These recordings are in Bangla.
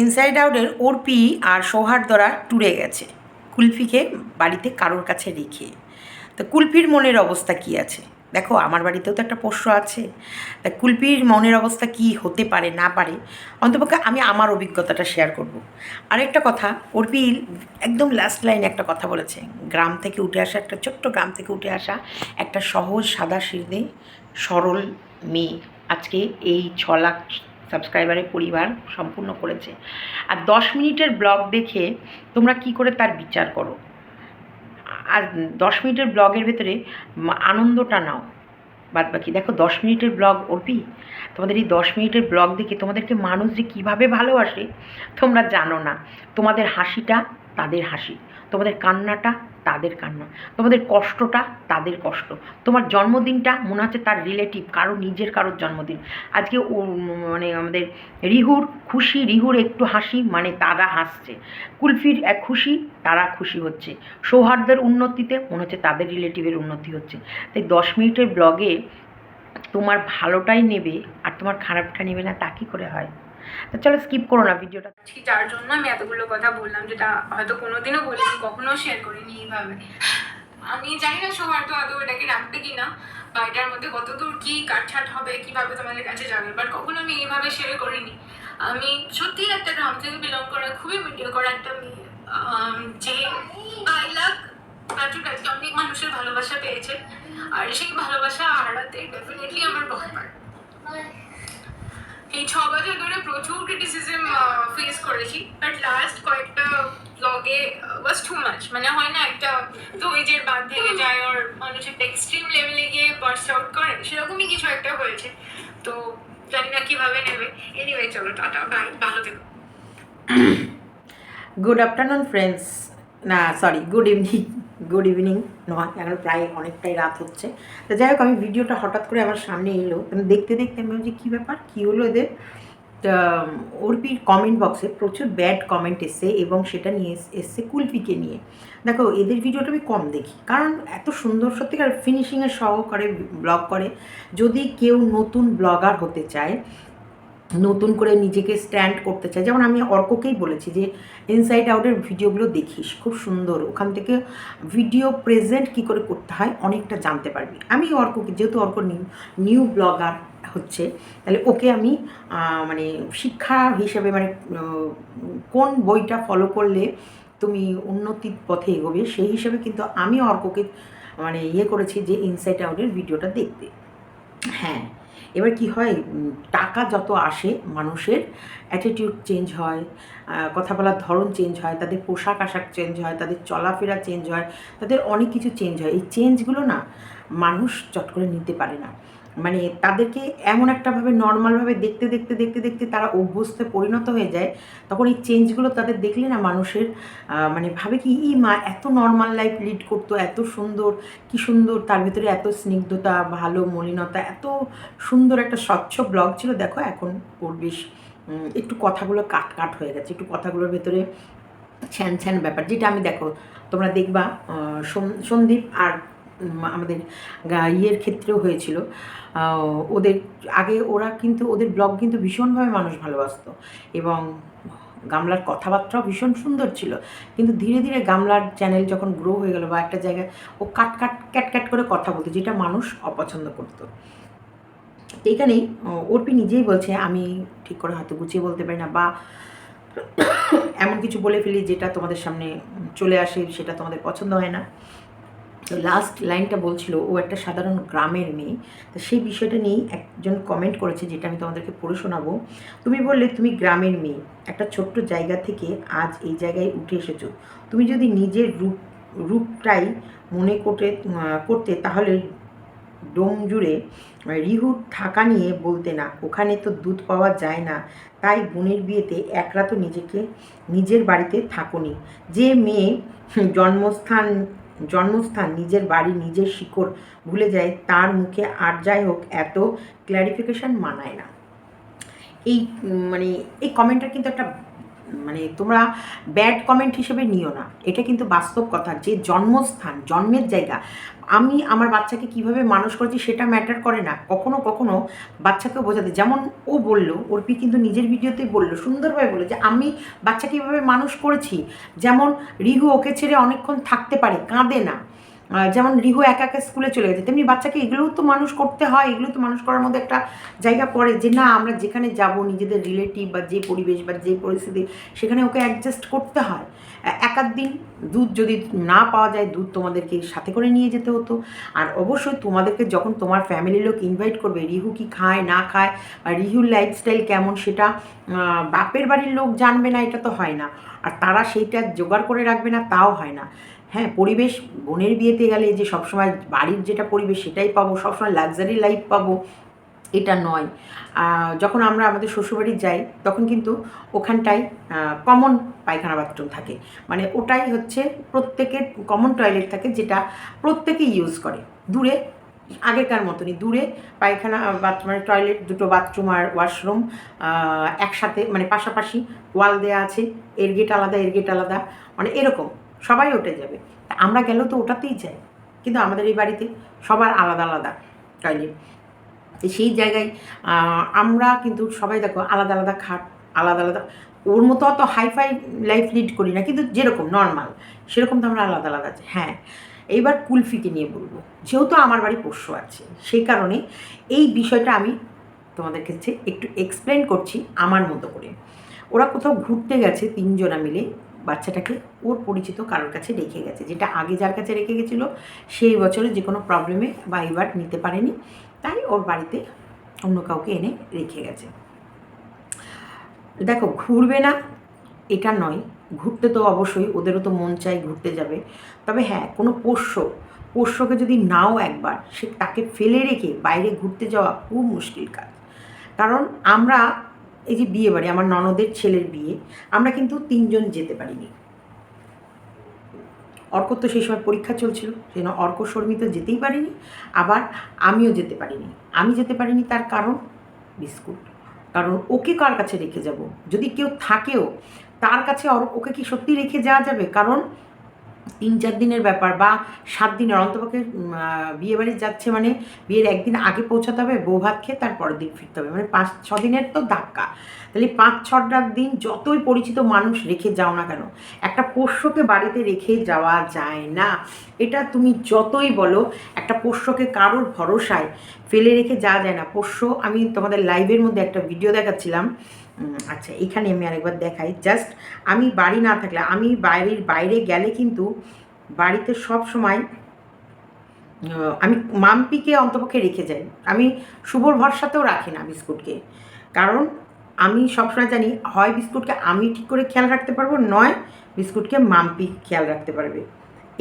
ইনসাইড আউটের অর্পি আর সৌহার্দরা ট্যুরে গেছে। কুলফিকে বাড়িতে কারোর কাছে রেখে। তো কুলফির মনের অবস্থা কি আছে? দেখো, আমার বাড়িতেও তো একটা পোষ্য আছে। তা কুলপির মনের অবস্থা কি হতে পারে, না পারে? অন্তপক্ষে আমি আমার অভিজ্ঞতাটা শেয়ার করব। আরেকটা কথা অর্পি একদম লাস্ট লাইনে একটা কথা বলেছে। গ্রাম থেকে উঠে আসা, একটা ছোট্ট গ্রাম থেকে উঠে আসা একটা সহজ সাদা সিধে সরল মেয়ে। আজকে এই ছ লাখ সাবস্ক্রাইবারের পরিবার সম্পূর্ণ করেছে। আর দশ মিনিটের ব্লগ দেখে তোমরা কি করে তার বিচার করো? আর দশ মিনিটের ব্লগের ভেতরে আনন্দটা নাও। বাদ বাকি দেখো, দশ মিনিটের ব্লগ, অর্পি, তোমাদের এই দশ মিনিটের ব্লগ দেখে তোমাদেরকে মানুষ যে কীভাবে ভালোবাসে, তোমরা জানো না। তোমাদের হাসিটা তাদের হাসি। তোমাদের কান্নাটা তাদের কান্না, তোমাদের কষ্টটা তাদের কষ্ট। তোমার জন্মদিনটা মনে হচ্ছে তার রিলেটিভ কারও নিজের কারোর জন্মদিন। আজকে ও মানে আমাদের রিহুর খুশি, রিহুর একটু হাসি মানে তারা হাসছে। কুলফির এক খুশি, তারা খুশি হচ্ছে। সৌহার্দের উন্নতিতে মনে হচ্ছে তাদের রিলেটিভের উন্নতি হচ্ছে। তাই দশ মিনিটের ব্লগে তোমার ভালোটাই নেবে আর তোমার খারাপটা নেবে না, তা কী করে হয়? তো চলো স্কিপ করো না ভিডিওটা আজকে যার জন্য আমি এতগুলো কথা বললাম যেটা হয়তো কোনোদিনও বলিনি কখনো শেয়ার করিনি এইভাবে। আমি জানি না সময় তো আদৌ এটাকে রাখবে কি না বা এটার মধ্যে কতদূর কি কাটছাট হবে, কীভাবে তোমাদের কাছে যাবে বাট কখনো আমি এইভাবে শেয়ার করিনি। আমি সত্যি একটা গ্রাম থেকে বিলং করা, খুবই মিডিয়া করা একটা মেয়ে। যে আই লাখ প্রাচুর আজকে অনেক মানুষের ভালোবাসা পেয়েছে, আর সেই ভালোবাসা হারাতে ডেফিনেটলি আমার ভয় পায়। এই ছ ধরে প্রচুর ক্রিটিসিজম ফেস করেছি বাট লাস্ট কয়েকটা ব্লগে ওয়াজ টু মাচ মানে হয় না একটা ধৈর্যের বাদ থেকে যায় ওর মানুষ একটা এক্সট্রিম লেভেলে গিয়ে বার্স্ট আউট করে সেরকমই কিছু একটা হয়েছে। তো জানি না কীভাবে নেবে। এনিওয়ে চলো টাটা বাই ভালো থেকো। গুড আফটারনুন ফ্রেন্ডস না sorry good evening good evening নয় এখন প্রায় অনেকটাই রাত হচ্ছে। তো যাই হোক আমি ভিডিওটা হঠাৎ করে আমার সামনে এলো। দেখতে দেখতে আমি ভাবছি কী ব্যাপার? কী হলো এদের? তা অর্পির কমেন্ট বক্সে প্রচুর ব্যাড কমেন্ট এসছে এবং সেটা নিয়ে এস- এসছে কুলপিকে নিয়ে। দেখো, এদের ভিডিওটা আমি কম দেখি, কারণ এত সুন্দর সত্যিকার ফিনিশিংয়ের সহ করে ব্লগ করে। যদি কেউ নতুন ব্লগার হতে চায়, নতুন করে নিজেকে স্ট্যান্ড করতে চায়, যেমন আমি অর্ককেই বলেছি যে ইনসাইড আউটের ভিডিওগুলো দেখিস, খুব সুন্দর। ওখান থেকে ভিডিও প্রেজেন্ট কি করে করতে হয়, অনেকটা জানতে পারবি। আমি অর্ককে, যেহেতু অর্ক নিউ নিউ ব্লগার হচ্ছে, তাহলে ওকে আমি মানে শিক্ষা হিসেবে মানে কোন বইটা ফলো করলে তুমি উন্নতির পথে এগোবে, সেই হিসেবে কিন্তু আমি অর্ককে মানে ইয়ে করেছি যে ইনসাইড আউটের ভিডিওটা দেখতে। হ্যাঁ এবার কি হয় টাকা যত আসে মানুষের অ্যাটিটিউড চেঞ্জ হয় কথা বলার ধরন চেঞ্জ হয়, তাদের পোশাক আশাক চেঞ্জ হয়, তাদের চলাফেরা চেঞ্জ হয়, তাদের অনেক কিছু চেঞ্জ হয়। এই চেঞ্জগুলো না, মানুষ চট করে নিতে পারে না। মানে তাদেরকে এমন একটাভাবে নর্মালভাবে দেখতে দেখতে দেখতে দেখতে তারা অভ্যস্তে পরিণত হয়ে যায়, তখন এই চেঞ্জগুলো তাদের দেখলে না মানুষের মানে ভাবে কি, ই মা, এত নর্মাল লাইফ লিড করতো, এত সুন্দর, কি সুন্দর, তার ভিতরে এত স্নিগ্ধতা, ভালো মলিনতা, এত সুন্দর একটা স্বচ্ছ ব্লগ ছিল। দেখো এখন ওর একটু কথাগুলো কাট কাট হয়ে গেছে, একটু কথাগুলোর ভেতরে ছ্যান ছ্যান ব্যাপার। যেটা আমি দেখো, তোমরা দেখবা সন- সন্দীপ আর আমাদের ইয়ের ক্ষেত্রেও হয়েছিল। ওদের আগে ওরা কিন্তু ওদের ব্লগ কিন্তু ভীষণভাবে মানুষ ভালোবাসতো এবং গামলার কথাবার্তাও ভীষণ সুন্দর ছিল। কিন্তু ধীরে ধীরে গামলার চ্যানেল যখন গ্রো হয়ে গেল বা একটা জায়গায় ও কাট কাট ক্যাট ক্যাট করে কথা বলতো যেটা মানুষ অপছন্দ করতো। আহ, অর্পি নিজেই বলছে আমি ঠিক করে হয়তো গুছিয়ে বলতে পারি না বা এমন কিছু বলে ফেলি যেটা তোমাদের সামনে চলে আসে সেটা তোমাদের পছন্দ হয় না। তো লাস্ট লাইনটা বলছিল, ও একটা সাধারণ গ্রামের মেয়ে। তো সেই বিষয়টা নিয়েই একজন কমেন্ট করেছে, যেটা আমি তোমাদেরকে পড়ে শোনাবো। তুমি বললে তুমি গ্রামের মেয়ে। একটা ছোট্ট জায়গা থেকে আজ এই জায়গায় উঠে এসেছ। তুমি যদি নিজের রূপ, রূপটাই মনে করতে করতে তাহলে ডোম জুড়ে রিহুর থাকা নিয়ে বলতে না। ওখানে তো দুধ পাওয়া যায় না। তাই বোনের বিয়েতে একরা তো নিজেকে, নিজের বাড়িতে থাকুনি। যে মেয়ে জন্মস্থান জন্মস্থান, নিজের বাড়ি, নিজের শিকড় ভুলে যায়, তার মুখে আর যাই হোক, এত ক্ল্যারিফিকেশান মানায় না। এই মানে এই কমেন্টটা কিন্তু একটা মানে তোমরা ব্যাড কমেন্ট হিসেবে নিও না। এটা কিন্তু বাস্তব কথা যে জন্মস্থান, জন্মের জায়গা। আমি আমার বাচ্চাকে কীভাবে মানুষ করেছি সেটা ম্যাটার করে না। কখনো কখনো বাচ্চাকে বোঝাতে যেমন ও বলল ওরপি কিন্তু নিজের ভিডিওতেই বলল, সুন্দরভাবে বলল যে আমি বাচ্চাকে কীভাবে মানুষ করেছি? যেমন রিহু ওকে ছেড়ে অনেকক্ষণ থাকতে পারে, কাঁদে না। যেমন রিহু একা একা স্কুলে চলে গেছে, তেমনি বাচ্চাকে এগুলোও তো মানুষ করতে হয়, এগুলো তো মানুষ করার মধ্যে একটা জায়গা পড়ে যে না, আমরা যেখানে যাব, নিজেদের রিলেটিভ বা যে পরিবেশ বা যে পরিস্থিতি, সেখানে ওকে অ্যাডজাস্ট করতে হয়। এ- এক আধ দিন দুধ যদি না পাওয়া যায়, দুধ তোমাদেরকে সাথে করে নিয়ে যেতে হতো। আর অবশ্যই তোমাদেরকে যখন তোমার ফ্যামিলির লোক ইনভাইট করবে, রিহু কি খায়, না খায়, বা রিহুর লাইফস্টাইল কেমন, সেটা বাপের বাড়ির লোক জানবে না, এটা তো হয় না। আর তারা সেইটা জোগাড় করে রাখবে না, তাও হয় না। হ্যাঁ পরিবেশ, বোনের বিয়েতে গেলে যে সবসময় বাড়ির যেটা পরিবেশ সেটাই পাবো, সবসময় লাক্সারি লাইফ পাবো, এটা নয়। যখন আমরা আমাদের শ্বশুরবাড়ি যাই, তখন কিন্তু ওখানটায় কমন পায়খানা বাথরুম থাকে। মানে ওটাই হচ্ছে প্রত্যেকের কমন টয়লেট থাকে যেটা প্রত্যেকে ইউজ করে। দূরে, আগেকার মতনই দূরে পায়খানা মানে টয়লেট দুটো বাথরুম আর ওয়াশরুম একসাথে মানে পাশাপাশি ওয়াল দেওয়া আছে, এর গেট আলাদা, এর গেট আলাদা মানে এরকম। সবাই ওটে যাবে। আমরা গেলেও তো ওটাতেই যাই। কিন্তু আমাদের এই বাড়িতে সবার আলাদা আলাদা তো সেই জায়গায় আমরা কিন্তু সবাই দেখো আলাদা আলাদা খাট, আলাদা আলাদা। ওর মতো অত হাইফাই লাইফ লিড করি না, কিন্তু যেরকম নর্মাল সেরকম তো আমরা আলাদা আলাদা আছি হ্যাঁ এইবার কুলফিকে নিয়ে বলব। যেহেতু আমার বাড়ি পোষ্য আছে, সেই কারণে এই বিষয়টা আমি তোমাদের কাছে একটু এক্সপ্লেন করছি আমার মতো করে। ওরা কোথাও ঘুরতে গেছে তিনজনা মিলে বাচ্চাটাকে ওর পরিচিত কারোর কাছে রেখে গেছে। যেটা আগে যার কাছে রেখে গেছিল, সেই বছরে যে কোনো প্রবলেমে বা এবার নিতে পারেনি। তাই ওর বাড়িতে অন্য কাউকে এনে রেখে গেছে। দেখো, ঘুরবে না, এটা নয়। ঘুরতে তো অবশ্যই, ওদেরও তো মন চাই ঘুরতে যাবে। তবে হ্যাঁ কোনো পোষ্য, পোষ্যকে যদি নাও একবার, সে তাকে ফেলে রেখে বাইরে ঘুরতে যাওয়া খুব মুশকিল কাজ। কারণ আমরা এই যে বিয়ে বাড়ি, আমার ননদের ছেলের বিয়ে, আমরা কিন্তু তিনজন যেতে পারিনি। অর্কর তো সেই সময় পরীক্ষা চলছিল সেই জন্য অর্ক তো যেতেই পারিনি, আবার আমিও যেতে পারিনি। আমি যেতে পারিনি তার কারণ বিস্কুট। কারণ ওকে কার কাছে রেখে যাব? যদি কেউ থাকেও, তার কাছে ওকে কি সত্যি রেখে যাওয়া যাবে? কারণ তিন চার দিনের ব্যাপার বা সাত দিনের, অন্তপক্ষে বিয়ে বাড়ি যাচ্ছে মানে বিয়ের একদিন আগে পৌঁছাতে হবে, বউ ভাত খেয়ে তার পরের দিন ফিরতে হবে। মানে পাঁচ, ছ দিনের তো ধাক্কা। তাহলে পাঁচ ছটার দিন যতই পরিচিত মানুষ রেখে যাও না কেন, একটা পোষ্যকে বাড়িতে রেখে যাওয়া যায় না। এটা তুমি যতই বলো, একটা পোষ্যকে কারোর ভরসায় ফেলে রেখে যাওয়া যায় না। পোষ্য, আমি তোমাদের লাইভের মধ্যে একটা ভিডিও দেখাচ্ছিলাম। আচ্ছা এখানে আমি আরেকবার দেখাই। জাস্ট আমি বাড়ি না থাকলে, আমি বাইরের, বাইরে গেলে কিন্তু বাড়িতে সব সময় আমি মাম্পিকে অন্তপক্ষে রেখে যাই। আমি শুভর ভরসাতেও রাখি না বিস্কুটকে। কারণ আমি সবসময় জানি, হয় বিস্কুটকে আমি ঠিক করে খেয়াল রাখতে পারব, নয় বিস্কুটকে মাম্পি খেয়াল রাখতে পারবে।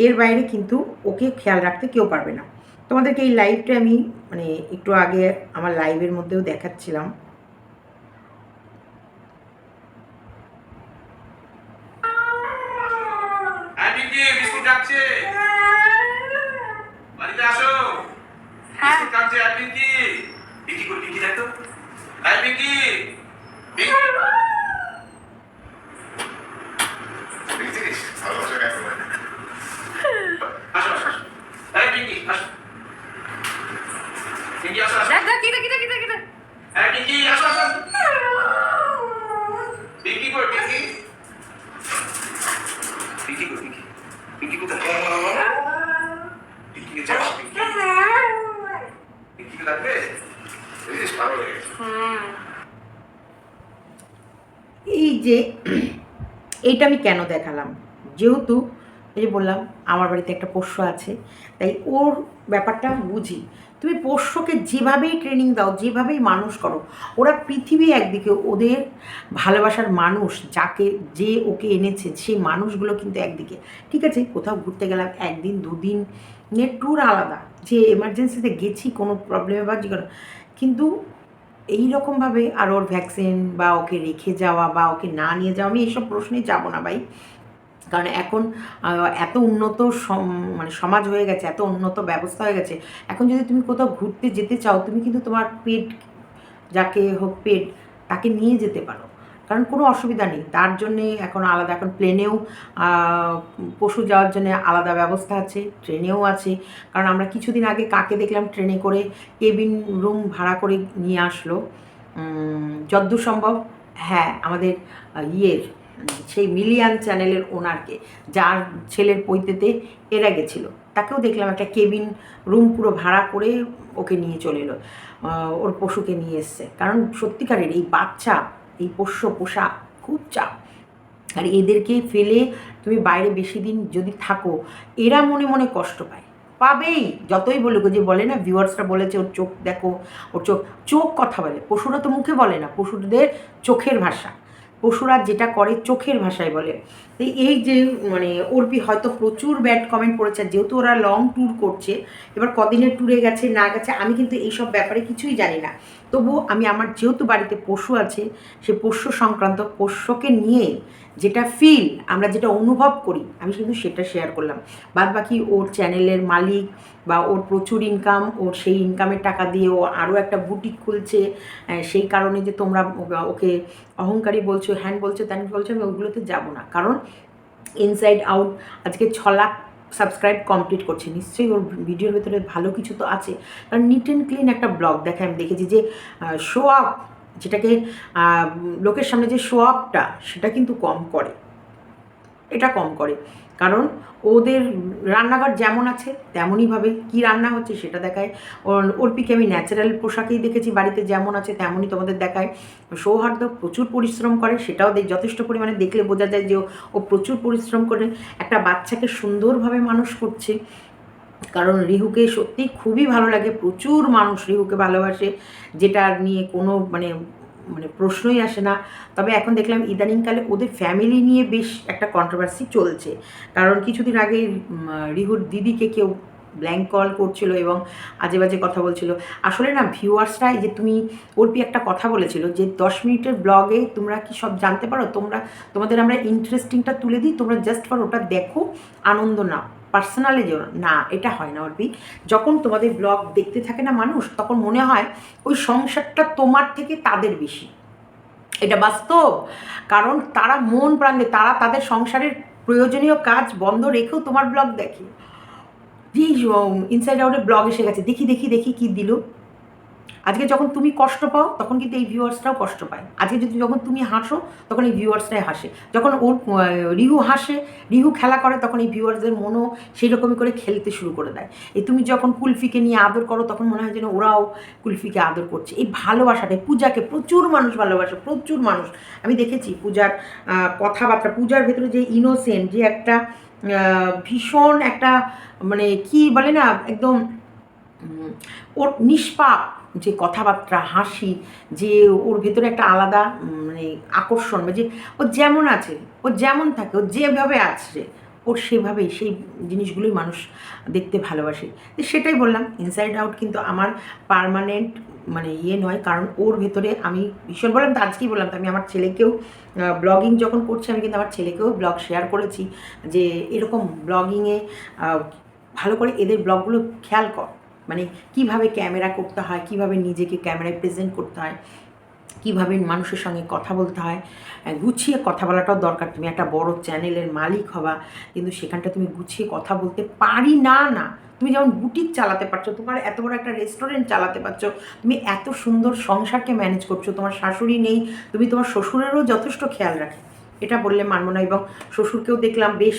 এর বাইরে কিন্তু ওকে খেয়াল রাখতে কেউ পারবে না। তোমাদেরকে এই লাইভটা আমি মানে একটু আগে আমার লাইভের মধ্যেও দেখাচ্ছিলাম হ্যাঁ পিঙ্কি বিস্কুট ডাকছে বাড়িতে আসো হ্যাঁ বিস্কুট ডাকছে হ্যাঁ পিঙ্কি পিঙ্কি কই পিঙ্কি দেখ তো হ্যাঁ পিঙ্কি পিঙ্কি দেখেছিস? ভালোবাসা কেমন হয়? আসো আসো আসো। হ্যাঁ পিঙ্কি আসো পিঙ্কি আসো আসো দেখ দেখ কিটা কিটা কিটা কিটা হ্যাঁ পিঙ্কি আসো আসো পিঙ্কি কই পিঙ্কি পিঙ্কি কই পিঙ্কি পিঙ্কি কোথায় পিঙ্কিকে চাস পিঙ্কি পিঙ্কিকে লাগবে বুঝিস ভালো হয়ে গেছে হুম এই যে এইটা আমি কেন দেখালাম? যেহেতু এই যে বললাম, আমার বাড়িতে একটা পোষ্য আছে, তাই ওর ব্যাপারটা বুঝি। তুমি পোষ্যকে যেভাবেই ট্রেনিং দাও, যেভাবেই মানুষ করো, ওরা পৃথিবী একদিকে ওদের ভালোবাসার মানুষ, যাকে যে ওকে এনেছে, সেই মানুষগুলো কিন্তু একদিকে। ঠিক আছে, কোথাও ঘুরতে গেলাম, একদিন, দুদিন এর ট্যুর আলাদা। যে এমার্জেন্সিতে গেছি, কোনো প্রবলেমে বা যে কোনো। কিন্তু এই রকমভাবে আর ওর ভ্যাকসিন বা ওকে রেখে যাওয়া বা ওকে না নিয়ে যাওয়া, আমি এইসব প্রশ্নে যাব না ভাই। কারণ এখন এত উন্নত মানে সমাজ হয়ে গেছে, এত উন্নত ব্যবস্থা হয়ে গেছে। এখন যদি তুমি কোথাও ঘুরতে যেতে চাও, তুমি কিন্তু তোমার পেট, যাকে হোক পেট, তাকে নিয়ে যেতে পারো। কারণ কোনো অসুবিধা নেই। তার জন্যে এখন আলাদা, এখন প্লেনেও পশু যাওয়ার জন্য আলাদা ব্যবস্থা আছে, ট্রেনেও আছে। কারণ আমরা কিছুদিন আগে কাকে দেখলাম ট্রেনে করে কেবিন রুম ভাড়া করে নিয়ে আসলো। যদ্দূর সম্ভব হ্যাঁ আমাদের ইয়ের, সেই মিলিয়ান চ্যানেলের ওনারকে, যার ছেলের পৈতেতে এরা গেছিল। তাকেও দেখলাম একটা কেবিন রুম পুরো ভাড়া করে ওকে নিয়ে চলে এলো। ওর পশুকে নিয়ে এসছে। কারণ সত্যিকারের এই বাচ্চা এই পোষ্য পোষা খুব চাপ। আর এদেরকে ফেলে তুমি বাইরে বেশি দিন যদি থাকো, এরা মনে মনে কষ্ট পায়। পাবেই, যতই বলুক যে বলে না, ভিউয়ার্সরা বলেছে, ওর চোখ দেখো, ওর চোখ চোখ কথা বলে। পশুরা তো মুখে বলে না, পশুদের চোখের ভাষা। পশুরা যেটা করে চোখের ভাষায় বলে। তো এই যে মানে অর্পি হয়তো প্রচুর ব্যাড কমেন্ট পড়েছে, যেহেতু ওরা লং ট্যুর করছে, এবার কদিনের ট্যুরে গেছে, না গেছে, আমি কিন্তু এইসব ব্যাপারে কিছুই জানি না। তবু আমি আমার যেহেতু বাড়িতে পশু আছে, সে পোষ্য সংক্রান্ত পোষ্যকে নিয়ে যেটা ফিল আমরা যেটা অনুভব করি, আমি কিন্তু সেটা শেয়ার করলাম। বাদ বাকি ওর চ্যানেলের মালিক বা ওর প্রচুর ইনকাম ওর সেই ইনকামের টাকা দিয়ে ও আরও একটা বুটিক খুলছে সেই কারণে যে তোমরা ওকে অহংকারী বলছো, হ্যান বলছো, ত্যান বলছো, আমি ওগুলোতে যাব না। কারণ ইনসাইড আউট আজকে ছ লাখ সাবস্ক্রাইব কমপ্লিট করছে। নিশ্চয়ই ওর ভিডিওর ভেতরে ভালো কিছু তো আছে। কারণ নিট অ্যান্ড ক্লিন একটা ব্লগ দেখে আমি দেখেছি যে শো আপ যেটাকে লোকের সামনে যে শো আপটা সেটা কিন্তু কম করে। এটা কম করে। কারণ ওদের রান্নাঘর যেমন আছে তেমনইভাবে কি রান্না হচ্ছে সেটা দেখায়। অর্পিকে আমি ন্যাচারাল পোশাকেই দেখেছি বাড়িতে যেমন আছে তেমনই তোমাদের দেখায়। সৌহার্দ্য প্রচুর পরিশ্রম করে, সেটাও যথেষ্ট পরিমাণে দেখলে বোঝা যায় যে ও প্রচুর পরিশ্রম করে। একটা বাচ্চাকে সুন্দরভাবে মানুষ করছে। কারণ রিহুকে সত্যি খুবই ভালো লাগে, প্রচুর মানুষ রিহুকে ভালোবাসে। যেটা নিয়ে কোনো মানে মানে প্রশ্নই আসে না। তবে এখন দেখলাম ইদানিংকালে ওদের ফ্যামিলি নিয়ে বেশ একটা কন্ট্রোভার্সি চলছে। কারণ কিছুদিন আগে রিহুর দিদিকে কেউ ব্ল্যাঙ্ক কল করছিল এবং আজে বাজে কথা বলছিল। আসলে না ভিউয়ার্সরা যে তুমি, অর্পি একটা কথা বলেছিল যে, দশ মিনিটের ব্লগে তোমরা কি সব জানতে পারো? তোমরা, তোমাদের আমরা ইন্টারেস্টিংটা তুলে দিই, তোমরা জাস্ট ফর ওটা দেখো, আনন্দ নাও। পার্সোনালি না, এটা হয় না, অর্পি। যখন তোমাদের ব্লগ দেখতে থাকে না মানুষ, তখন মনে হয় ওই সংসারটা তোমার থেকে তাদের বেশি। এটা বাস্তব। কারণ তারা মন প্রাণে তারা তাদের সংসারের প্রয়োজনীয় কাজ বন্ধ রেখেও তোমার ব্লগ দেখে। ইনসাইড আউটের ব্লগ এসে গেছে। দেখি দেখি দেখি কি দিল। আজকে যখন তুমি কষ্ট পাও, তখন কিন্তু এই ভিউয়ার্সরাও কষ্ট পায়। আজকে যদি যখন তুমি হাসো, তখন এই ভিউয়ার্সরাই হাসে। যখন ওর রিহু হাসে, রিহু খেলা করে, তখন এই ভিউয়ার্সদের মনও সেই রকমই করে খেলতে শুরু করে দেয়। এই তুমি যখন কুলফিকে নিয়ে আদর করো, তখন মনে হয় যেন ওরাও কুলফিকে আদর করছে। এই ভালোবাসাটাই, পূজাকে প্রচুর মানুষ ভালোবাসে, প্রচুর মানুষ। আমি দেখেছি পূজার কথাবার্তা, পূজার ভেতরে যে ইনোসেন্ট যে একটা ভীষণ একটা মানে কি বলে না, একদম ওর নিষ্পাপ যে কথাবার্তা, হাসি, যে ওর ভেতরে একটা আলাদা মানে আকর্ষণ যে ও যেমন আছে, ও যেমন থাকে, ও যেভাবে আছে ওর সেভাবেই, সেই জিনিসগুলোই মানুষ দেখতে ভালোবাসে। তো সেটাই বললাম ইনসাইড আউট কিন্তু আমার পারমানেন্ট মানে ইয়ে নয়, কারণ ওর ভেতরে আমি ভীষণ বললাম তো, আজকেই বললাম তো, আমি আমার ছেলেকেও ব্লগিং যখন করছি, আমি কিন্তু আমার ছেলেকেও ব্লগ শেয়ার করেছি, যে এরকম ব্লগিংয়ে ভালো করে এদের ব্লগগুলো খেয়াল কর। মানে কীভাবে ক্যামেরা করতে হয়, কীভাবে নিজেকে ক্যামেরায় প্রেজেন্ট করতে হয়, কীভাবে মানুষের সঙ্গে কথা বলতে হয় গুছিয়ে কথা বলাটাও দরকার। তুমি একটা বড় চ্যানেলের মালিক হবা, কিন্তু সেখানটা তুমি গুছিয়ে কথা বলতে পারি না না। তুমি যেমন বুটিক চালাতে পারছ, তোমার এত বড় একটা রেস্টুরেন্ট চালাতে পারছ, তুমি এত সুন্দর সংসারকে ম্যানেজ করছ, তোমার শাশুড়ি নেই, তুমি তোমার শ্বশুরেরও যথেষ্ট খেয়াল রাখে। এটা বললে মানবো না, এবং শ্বশুরকেও দেখলাম বেশ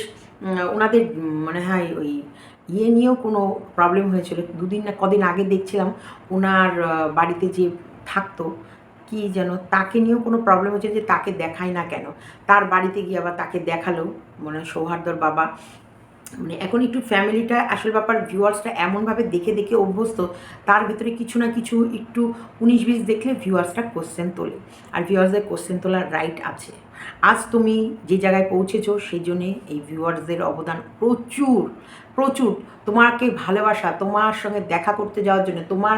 ওনাদের মানে হয় ওই ইয়ে নিয়েও কোনো প্রবলেম হয়েছিল। দুদিন না, কদিন আগে দেখছিলাম ওনার বাড়িতে যে থাকতো, কি যেন তাকে নিয়েও কোনো প্রবলেম হচ্ছে যে তাকে দেখায় না কেন। তার বাড়িতে গিয়ে আবার তাকে দেখাল মানে সৌহার্দর বাবা। মানে এখন একটু ফ্যামিলিটা আসল ব্যাপার ভিউয়ার্সটা এমনভাবে দেখে দেখে অভ্যস্ত, তার ভিতরে কিছু না কিছু একটু উনিশ বিশ দেখলে ভিউয়ার্সটা কোশ্চেন তোলে। আর ভিউয়ার্সদের কোশ্চেন তোলার রাইট আছে। আজ তুমি যে জায়গায় পৌঁছেছো, সেই জন্যে এই ভিউয়ার্সদের অবদান প্রচুর প্রচুর। তোমাকে ভালোবাসা, তোমার সঙ্গে দেখা করতে যাওয়ার জন্য, তোমার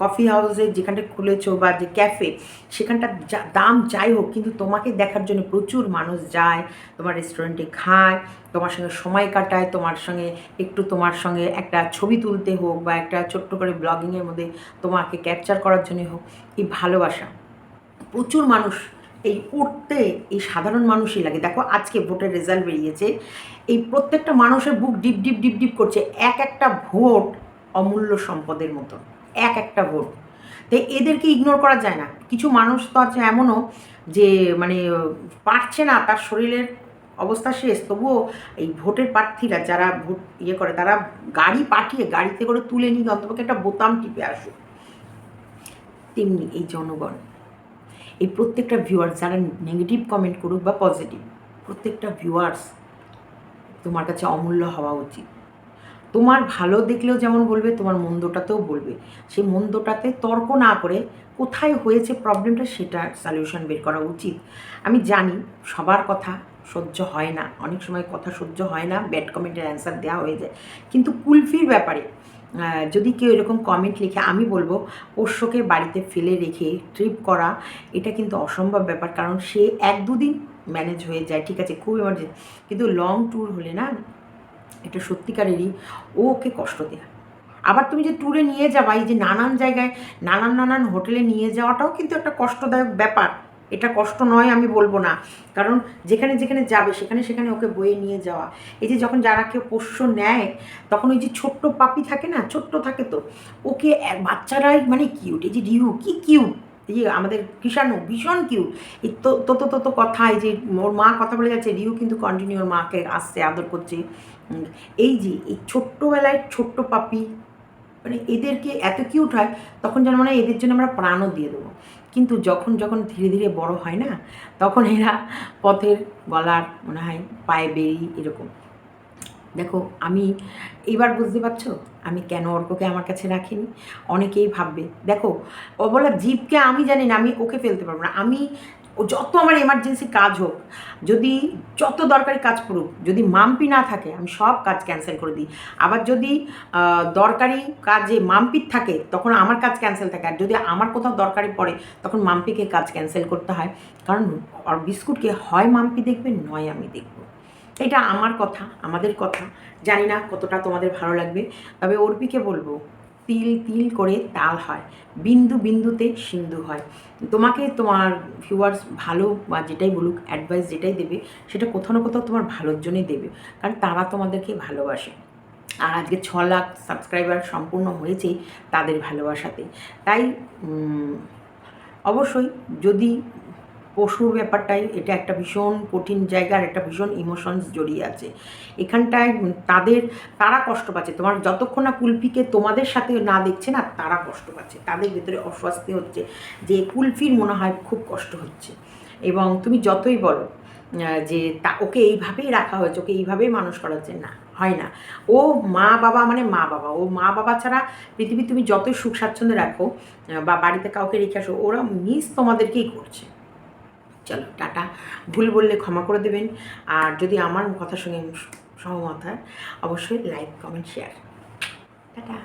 কফি হাউসে যেখানটা খুলেছো বা যে ক্যাফে সেখানটা দাম যাই হোক, কিন্তু তোমাকে দেখার জন্য প্রচুর মানুষ যায়, তোমার রেস্টুরেন্টে খায়, তোমার সঙ্গে সময় কাটায়, তোমার সঙ্গে একটু তোমার সঙ্গে একটা ছবি তুলতে হোক বা একটা ছোট্ট করে ব্লগিংয়ের মধ্যে তোমাকে ক্যাপচার করার জন্য হোক, এই ভালোবাসা। প্রচুর মানুষ এই উঠতে এই সাধারণ মানুষই লাগে। দেখো, আজকে ভোটের রেজাল্ট বেরিয়েছে। এই প্রত্যেকটা মানুষের বুক ডিপ ডিপ ডিপ ডিপ করছে এক একটা ভোট অমূল্য সম্পদের মতো এক একটা ভোট। তো এদেরকে ইগনোর করা যায় না। কিছু মানুষ তো আছে এমনও যে মানে পারছে না, তার শরীরের অবস্থা শেষ। তবুও এই ভোটের প্রার্থীরা যারা ভোট ইয়ে করে, তারা গাড়ি পাঠিয়ে গাড়িতে করে তুলে নিয়ে অন্তপক্ষে একটা বোতাম টিপে আসুক। তেমনি এই জনগণ। এই প্রত্যেকটা ভিউয়ার্স যারা নেগেটিভ কমেন্ট করুক বা পজিটিভ প্রত্যেকটা ভিউয়ার্স তোমার কাছে অমূল্য হওয়া উচিত। তোমার ভালো দেখলেও যেমন বলবে, তোমার মন্দটাতেও বলবে। সেই মন্দটাতে তর্ক না করে কোথায় হয়েছে প্রবলেমটা সেটা সলিউশন বের করা উচিত। আমি জানি সবার কথা সহ্য হয় না। অনেক সময় কথা সহ্য হয় না ব্যাড কমেন্টের অ্যান্সার দেওয়া হয়ে যায়। কিন্তু কুলফির ব্যাপারে যদি কেউ এরকম কমেন্ট লিখে, আমি বলব, পোষ্যকে বাড়িতে ফেলে রেখে ট্রিপ করা, এটা কিন্তু অসম্ভব ব্যাপার। কারণ সে এক দুদিন ম্যানেজ হয়ে যায়, ঠিক আছে? খুব এমার্জেন্সি কিন্তু লং ট্যুর হলে না, এটা সত্যিকারেরই ওকে কষ্ট দেয়া। আবার তুমি যে ট্যুরে নিয়ে যাবা, এই যে নানান জায়গায়, নানান নানান হোটেলে নিয়ে যাওয়াটাও কিন্তু একটা কষ্টদায়ক ব্যাপার। এটা কষ্ট নয়, আমি বলব না। কারণ যেখানে যেখানে যাবে, সেখানে সেখানে ওকে বয়ে নিয়ে যাওয়া। এই যে যখন যারা কেউ পোষ্য নেয়, তখন ওই যে ছোট্ট পাপি থাকে না, ছোট্ট থাকে তো, ওকে বাচ্চারাই মানে কিউট এই যে রিহু, কি কিউট এই যে আমাদের কৃষাণু, ভীষণ কিউট এই তো তো তো কথা, এই যে ওর মা কথা বলে যাচ্ছে, রিহু কিন্তু কন্টিনিউ ওর মাকে আসছে, আদর করছে। এই যে, এই ছোট্টবেলায় ছোট্ট পাপি মানে এদেরকে এত কিউট হয়, তখন যেন মনে হয় এদের জন্য আমরা প্রাণও দিয়ে দেবো। কিন্তু যখন যখন ধীরে ধীরে বড় হয় না, তখন এরা পথের গলার মনে হয় পায়ে বেরি এরকম। দেখো, আমি এবার বুঝতে পারছ? আমি কেন অর্ককে আমার কাছে রাখিনি? অনেকেই ভাববে, দেখো, ও বলা, জীবকে আমি জানি না, আমি ওকে ফেলতে পারব না। আমি ও যত আমার এমার্জেন্সি কাজ হোক, যদি যত দরকারি কাজ পড়ুক, যদি মাম্পি না থাকে, আমি সব কাজ ক্যান্সেল করে দিই। আবার যদি দরকারি কাজে মাম্পির থাকে, তখন আমার কাজ ক্যান্সেল থাকে। আর যদি আমার কোথাও দরকারি পড়ে, তখন মাম্পিকে কাজ ক্যান্সেল করতে হয়। কারণ, আর বিস্কুটকে হয় মাম্পি দেখবে, নয় আমি দেখব। এটা আমার কথা, আমাদের কথা। জানি না কতটা তোমাদের ভালো লাগবে। তবে অর্পিকে বলব তিল তিল করে তাল হয়। বিন্দু বিন্দুতে সিন্ধু হয়। তোমাকে তোমার ভিউয়ার্স ভালো বা যেটাই বলুক অ্যাডভাইস যেটাই দেবে, সেটা কোথাও না কোথাও তোমার ভালোর জন্যই দেবে। কারণ তারা তোমাদেরকে ভালোবাসে। আর আজকে ছ লাখ সাবস্ক্রাইবার সম্পূর্ণ হয়েছে তাদের ভালোবাসাতে। তাই অবশ্যই যদি পশুর ব্যাপারটাই, এটা একটা ভীষণ কঠিন জায়গা আর একটা ভীষণ ইমোশনস জড়িয়ে আছে। এখানটায় তাদের, তারা কষ্ট পাচ্ছে। তোমার যতক্ষণ না কুলফিকে তোমাদের সাথে না দেখছে না, তারা কষ্ট পাচ্ছে। তাদের ভেতরে অস্বস্তি হচ্ছে যে কুলফির মনে হয় খুব কষ্ট হচ্ছে। এবং তুমি যতই বলো যে তা, ওকে এইভাবেই রাখা হয়েছে, ওকে এইভাবেই মানুষ করা হচ্ছে, না, হয় না। ও মা বাবা মানে মা বাবা। ও মা বাবা ছাড়া পৃথিবী তুমি যতই সুখ স্বাচ্ছন্দ্যে রাখো বা বাড়িতে কাউকে রেখে আসো, ওরা মিস তোমাদেরকেই করছে। চলো, টাটা। ভুল বললে ক্ষমা করে দেবেন। আর যদি আমার কথার সঙ্গে সহমত হয়, অবশ্যই লাইক কমেন্ট শেয়ার টাটা।